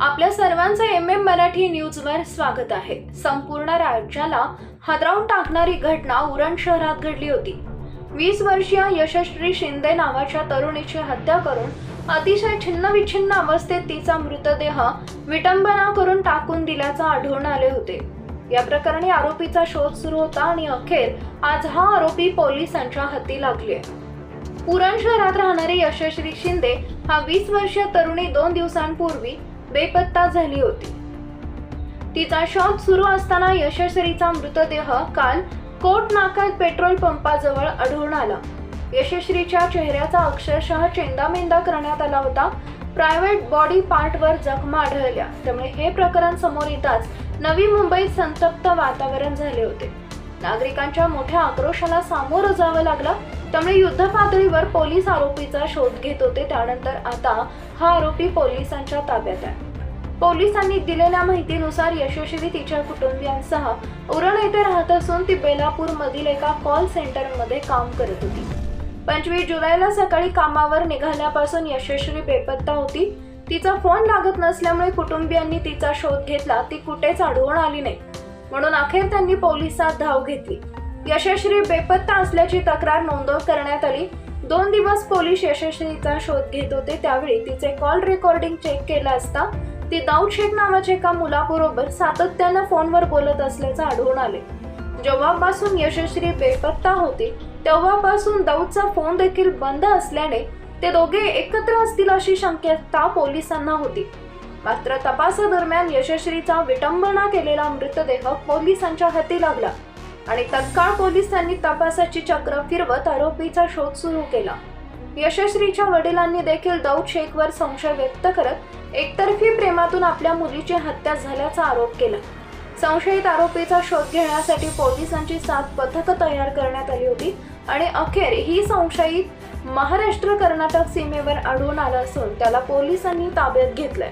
आपल्या सर्वांचं M M Marathi न्यूजवर स्वागत आहे. संपूर्ण राज्याला हादरावून टाकणारी घटना उरण शहरात घडली होती. वीस वर्षीय यशस्वी शिंदे नावाच्या तरुणीची हत्या करून अतिशय छिन्नविच्छिन्न अवस्थेत तिचा मृतदेह विटंबना करून टाकून दिल्याचं आढळून आले होते. या प्रकरणी आरोपीचा शोध सुरू होता आणि अखेर आज हा आरोपी पोलिसांच्या हाती लागली आहे. पुरण शहरात राहणारी यशस्वी शिंदे हा वीस वर्षीय तरुणी दोन दिवसांपूर्वी बेपत्ता झाली होती. तिचा शोध सुरू असताना यशश्रीचा मृतदेह काल कोट नाकात पेट्रोल पंपाजवळ आढळून आला. यशस्वीच्या चेहऱ्याचा अक्षरशः चेंदामेंदा करण्यात आला होता. प्रायव्हेट बॉडी पार्टवर जखमा आढळल्या. त्यामुळे हे प्रकरण समोर येताच नवी मुंबईत संतप्त वातावरण झाले होते. नागरिकांच्या मोठ्या आक्रोशाला सामोरं जावं लागलं त्यामुळे युद्ध पातळीवर पोलीस आरोपीचा शोध घेत होते. त्यानंतर आता हा आरोपी पोलिसांच्या ताब्यात आहे. पोलिसांनी दिलेल्या माहितीनुसार यशस्वी तिच्या कुटुंबियांसह उरण येथे राहत असून ती बेलापूर मधील एका कॉल सेंटरमध्ये काम करत होती. पंचवीस जुलैला सकाळी कामावर निघाल्यापासून यशस्वी बेपत्ता होती. तिचा फोन लागत नसल्यामुळे कुटुंबियांनी तिचा शोध घेतला. ती कुठेच आढळून आली नाही. म्हणून अखेर त्यांनी पोलिसात धाव घेतली. यशस्वी बेपत्ता असल्याची तक्रार नोंदव करण्यात आली. दोन दिवस पोलीस यशस्वीचा शोध घेत होते. त्यावेळी तिचे कॉल रेकॉर्डिंग चेक केलं असता ती दाऊद शेख नावाच्या एका मुलाबरोबर सातत्यानं फोनवर बोलत असल्याचं आढळून आले. जेव्हापासून यशस्वी बेपत्ता होती तेव्हापासून दाऊदचा फोन देखील बंद असल्याने ते दोघे एकत्र असतील अशी शक्यता पोलिसांना होती. मात्र तपासादरम्यान यशस्वीचा विटंबना केलेला मृतदेह पोलिसांच्या हाती लागला आणि तत्काळ पोलिसांनी तपासाची चक्र फिरवत आरोपीचा शोध सुरू केला. यशस्वीच्या वडिलांनी देखील दाऊद शेखवर संशय व्यक्त करत एकतर्फी प्रेमातून आपल्या मुलीची हत्या झाल्याचा आरोप केला. संशयित आरोपीचा शोध घेण्यासाठी पोलिसांची सात पथकं तयार करण्यात आली होती आणि अखेर ही संशयित महाराष्ट्र कर्नाटक सीमेवर आढळून आला असून त्याला पोलिसांनी ताब्यात घेतलंय.